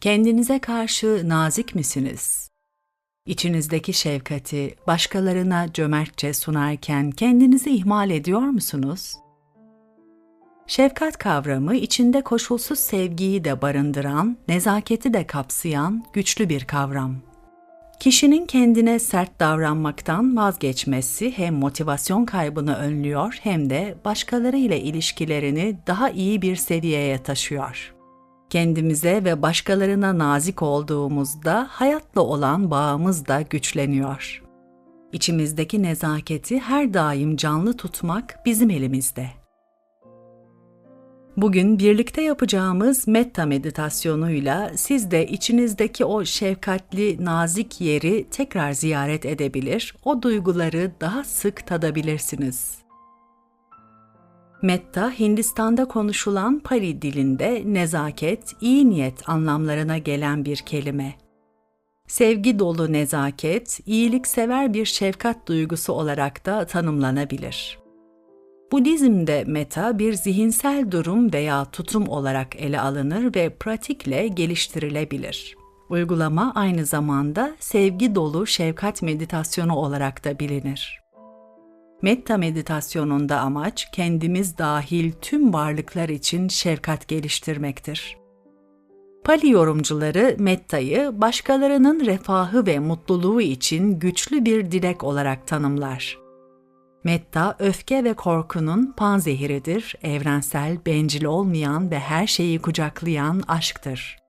Kendinize karşı nazik misiniz? İçinizdeki şefkati başkalarına cömertçe sunarken kendinizi ihmal ediyor musunuz? Şefkat kavramı içinde koşulsuz sevgiyi de barındıran, nezaketi de kapsayan güçlü bir kavram. Kişinin kendine sert davranmaktan vazgeçmesi hem motivasyon kaybını önlüyor hem de başkaları ile ilişkilerini daha iyi bir seviyeye taşıyor. Kendimize ve başkalarına nazik olduğumuzda hayatla olan bağımız da güçleniyor. İçimizdeki nezaketi her daim canlı tutmak bizim elimizde. Bugün birlikte yapacağımız metta meditasyonuyla siz de içinizdeki o şefkatli, nazik yeri tekrar ziyaret edebilir, o duyguları daha sık tadabilirsiniz. Metta, Hindistan'da konuşulan Pali dilinde nezaket, iyi niyet anlamlarına gelen bir kelime. Sevgi dolu nezaket, iyiliksever bir şefkat duygusu olarak da tanımlanabilir. Budizm'de meta bir zihinsel durum veya tutum olarak ele alınır ve pratikle geliştirilebilir. Uygulama aynı zamanda sevgi dolu şefkat meditasyonu olarak da bilinir. Metta meditasyonunda amaç kendimiz dahil tüm varlıklar için şefkat geliştirmektir. Pali yorumcuları Metta'yı başkalarının refahı ve mutluluğu için güçlü bir dilek olarak tanımlar. Metta, öfke ve korkunun panzehiridir, evrensel, bencil olmayan ve her şeyi kucaklayan aşktır.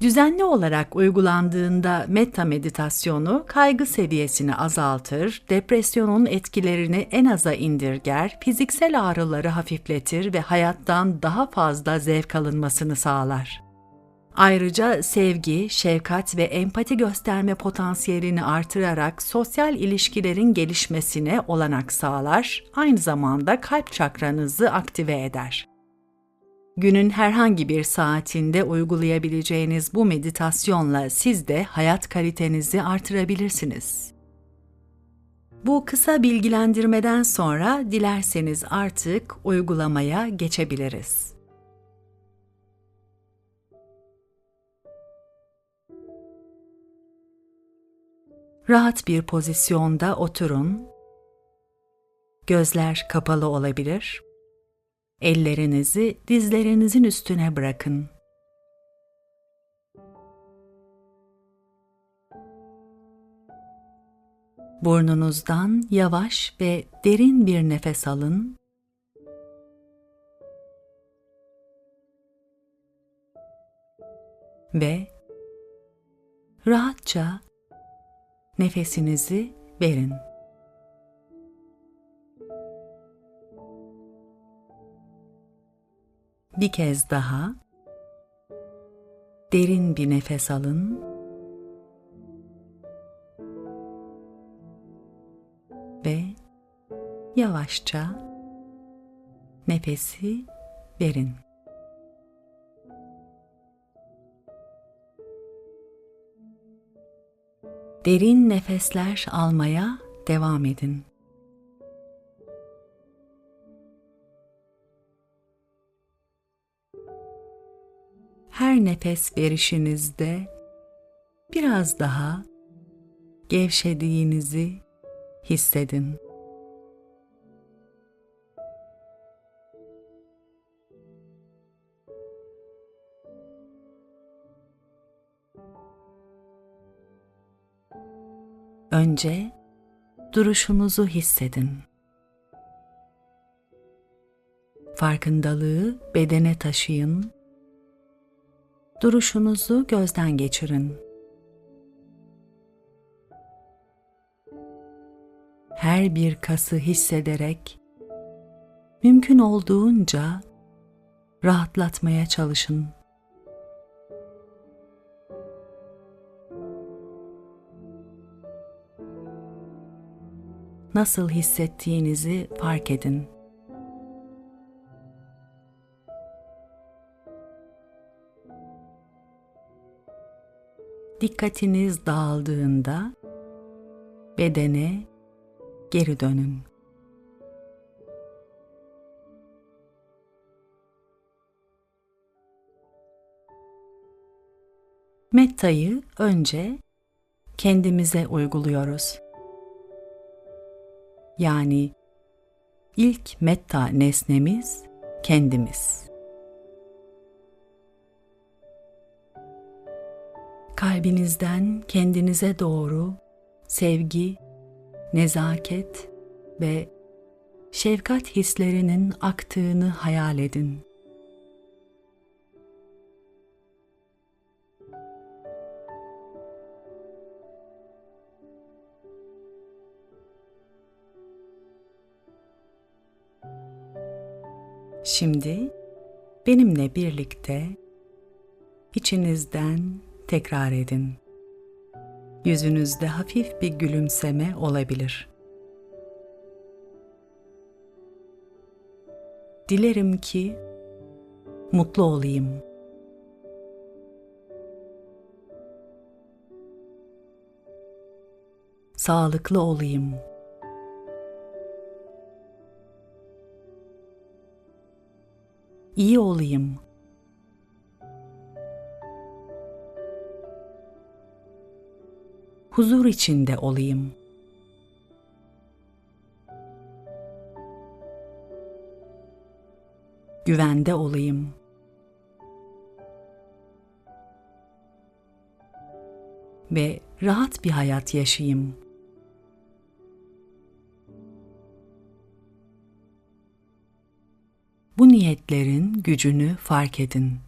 Düzenli olarak uygulandığında metta meditasyonu kaygı seviyesini azaltır, depresyonun etkilerini en aza indirger, fiziksel ağrıları hafifletir ve hayattan daha fazla zevk alınmasını sağlar. Ayrıca sevgi, şefkat ve empati gösterme potansiyelini artırarak sosyal ilişkilerin gelişmesine olanak sağlar, aynı zamanda kalp çakranızı aktive eder. Günün herhangi bir saatinde uygulayabileceğiniz bu meditasyonla siz de hayat kalitenizi artırabilirsiniz. Bu kısa bilgilendirmeden sonra dilerseniz artık uygulamaya geçebiliriz. Rahat bir pozisyonda oturun. Gözler kapalı olabilir. Ellerinizi dizlerinizin üstüne bırakın. Burnunuzdan yavaş ve derin bir nefes alın. Ve rahatça nefesinizi verin. Bir kez daha derin bir nefes alın. Ve yavaşça nefesi verin. Derin nefesler almaya devam edin. Her nefes verişinizde biraz daha gevşediğinizi hissedin. Önce duruşunuzu hissedin. Farkındalığı bedene taşıyın. Duruşunuzu gözden geçirin. Her bir kası hissederek mümkün olduğunca rahatlatmaya çalışın. nasıl hissettiğinizi fark edin. Dikkatiniz dağıldığında bedene geri dönün. Metta'yı önce kendimize uyguluyoruz. Yani ilk metta nesnemiz kendimiz. Kalbinizden kendinize doğru sevgi, nezaket ve şefkat hislerinin aktığını hayal edin. Şimdi benimle birlikte içinizden tekrar edin. Yüzünüzde hafif bir gülümseme olabilir. Dilerim ki mutlu olayım. Sağlıklı olayım. İyi olayım. Huzur içinde olayım. Güvende olayım. Ve rahat bir hayat yaşayayım. Bu niyetlerin gücünü fark edin.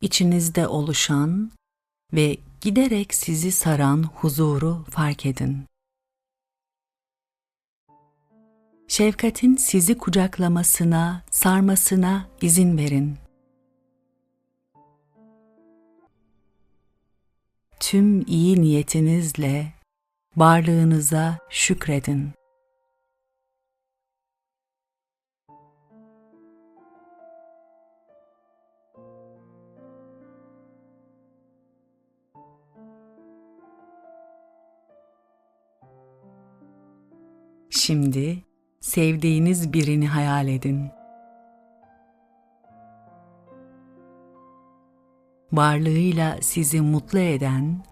İçinizde oluşan ve giderek sizi saran huzuru fark edin. Şefkatin sizi kucaklamasına, sarmasına izin verin. Tüm iyi niyetinizle varlığınıza şükredin. Şimdi sevdiğiniz birini hayal edin. Varlığıyla sizi mutlu eden,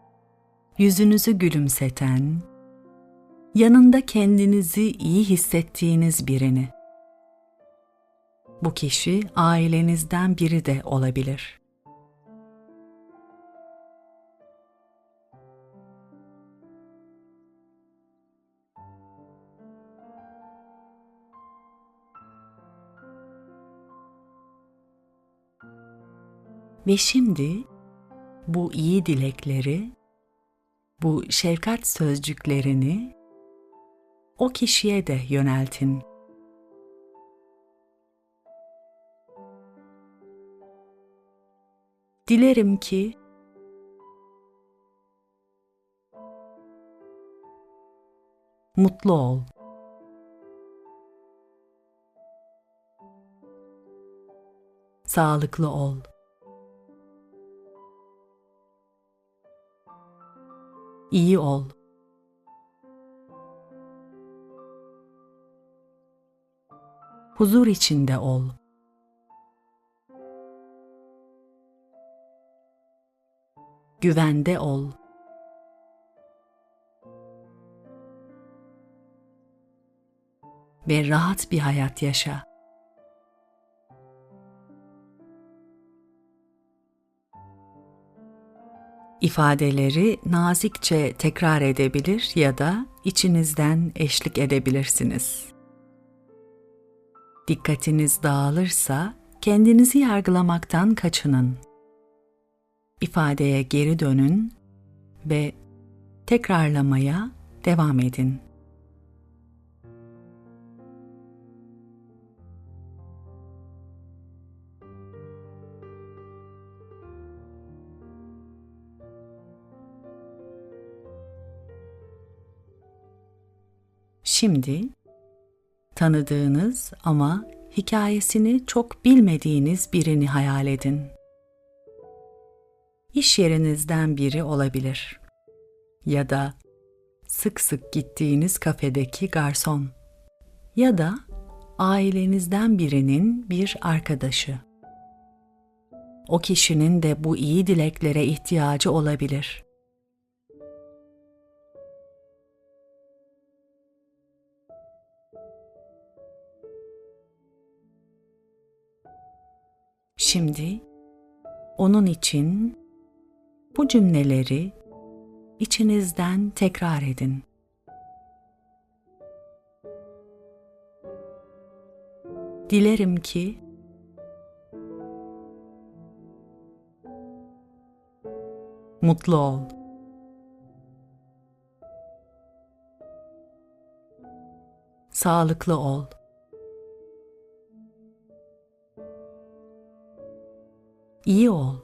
yüzünüzü gülümseten, yanında kendinizi iyi hissettiğiniz birini. Bu kişi ailenizden biri de olabilir. Ve şimdi bu iyi dilekleri, bu şefkat sözcüklerini o kişiye de yöneltin. Dilerim ki mutlu ol. Sağlıklı ol. İyi ol. Huzur içinde ol. Güvende ol. Ve rahat bir hayat yaşa. İfadeleri nazikçe tekrar edebilir ya da içinizden eşlik edebilirsiniz. Dikkatiniz dağılırsa kendinizi yargılamaktan kaçının. İfadeye geri dönün ve tekrarlamaya devam edin. Şimdi tanıdığınız ama hikayesini çok bilmediğiniz birini hayal edin. İş yerinizden biri olabilir ya da sık sık gittiğiniz kafedeki garson ya da ailenizden birinin bir arkadaşı. o kişinin de bu iyi dileklere ihtiyacı olabilir. Şimdi onun için bu cümleleri içinizden tekrar edin. Dilerim ki mutlu ol. Sağlıklı ol. İyi ol.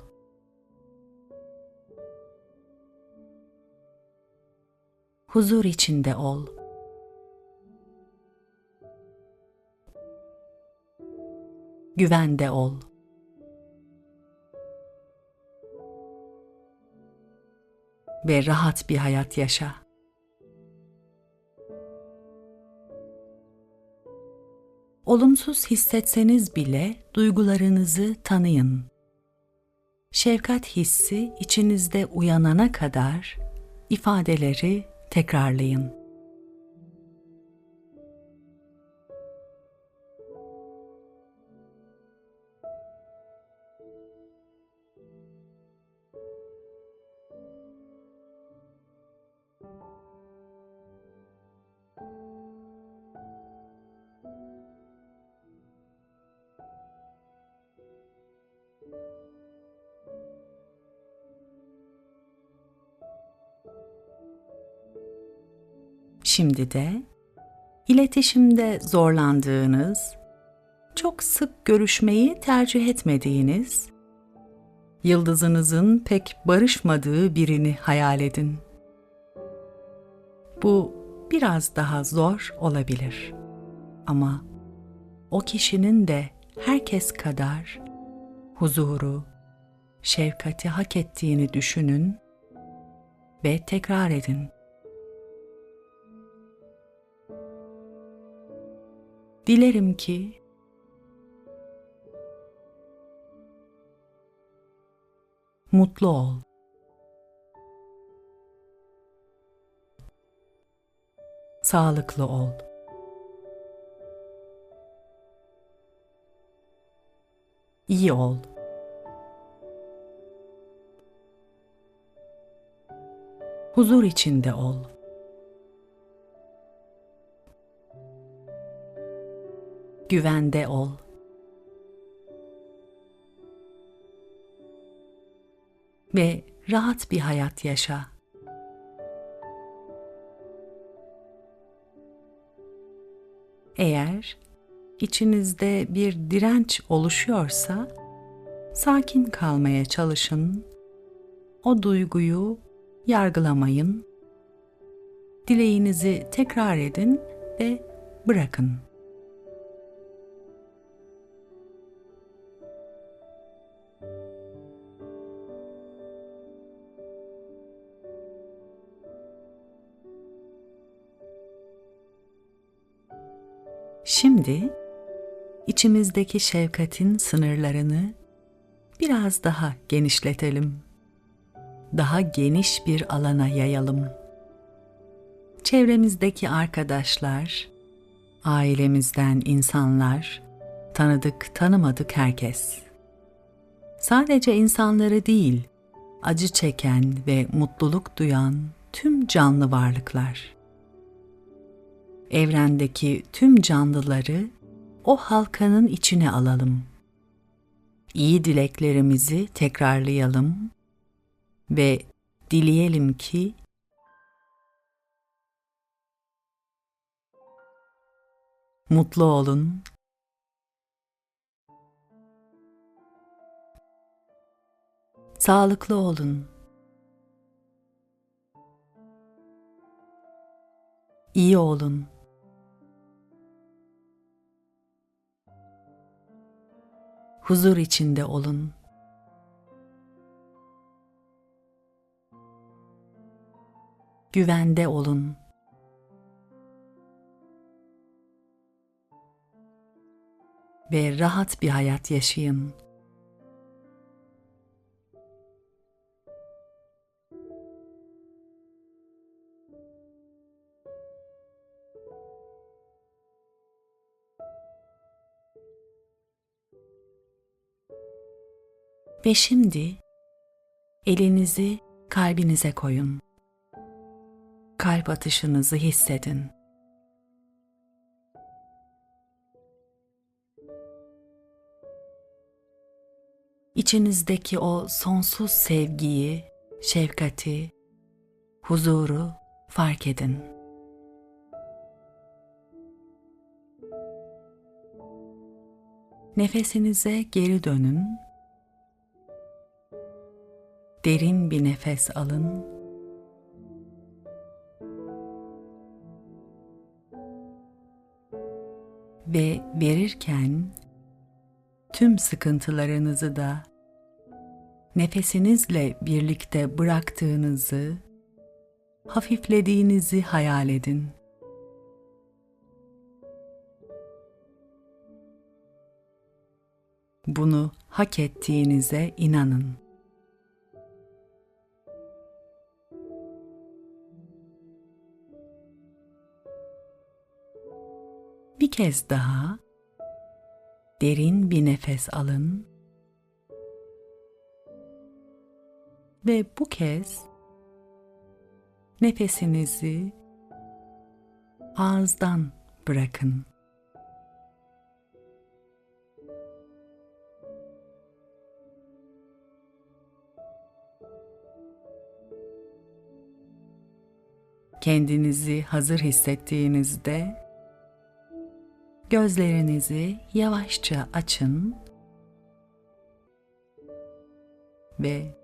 Huzur içinde ol. Güvende ol. Ve rahat bir hayat yaşa. Olumsuz hissetseniz bile duygularınızı tanıyın şefkat hissi içinizde uyanana kadar ifadeleri tekrarlayın. Şimdi de iletişimde zorlandığınız, çok sık görüşmeyi tercih etmediğiniz, yıldızınızın pek barışmadığı birini hayal edin. Bu biraz daha zor olabilir. Ama o kişinin de herkes kadar huzuru, şefkati hak ettiğini düşünün ve tekrar edin. Dilerim ki mutlu ol. Sağlıklı ol. İyi ol. Huzur içinde ol. Güvende ol. Ve rahat bir hayat yaşa. Eğer içinizde bir direnç oluşuyorsa sakin kalmaya çalışın. O duyguyu yargılamayın. Dileğinizi tekrar edin ve bırakın. Şimdi içimizdeki şefkatin sınırlarını biraz daha genişletelim. Daha geniş bir alana yayalım. Çevremizdeki arkadaşlar, ailemizden insanlar, tanıdık tanımadık herkes. Sadece insanları değil, acı çeken ve mutluluk duyan tüm canlı varlıklar evrendeki tüm canlıları o halkanın içine alalım. İyi dileklerimizi tekrarlayalım ve dileyelim ki mutlu olun. Sağlıklı olun. İyi olun. Huzur içinde olun. Güvende olun. Ve rahat bir hayat yaşayın. Ve şimdi elinizi kalbinize koyun. Kalp atışınızı hissedin. İçinizdeki o sonsuz sevgiyi, şefkati, huzuru fark edin. Nefesinize geri dönün. Derin bir nefes alın. Ve verirken tüm sıkıntılarınızı da nefesinizle birlikte bıraktığınızı, hafiflediğinizi hayal edin. Bunu hak ettiğinize inanın. Kez daha derin bir nefes alın ve bu kez nefesinizi ağızdan bırakın. Kendinizi hazır hissettiğinizde gözlerinizi yavaşça açın ve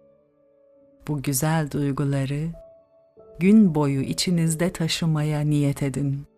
bu güzel duyguları gün boyu içinizde taşımaya niyet edin.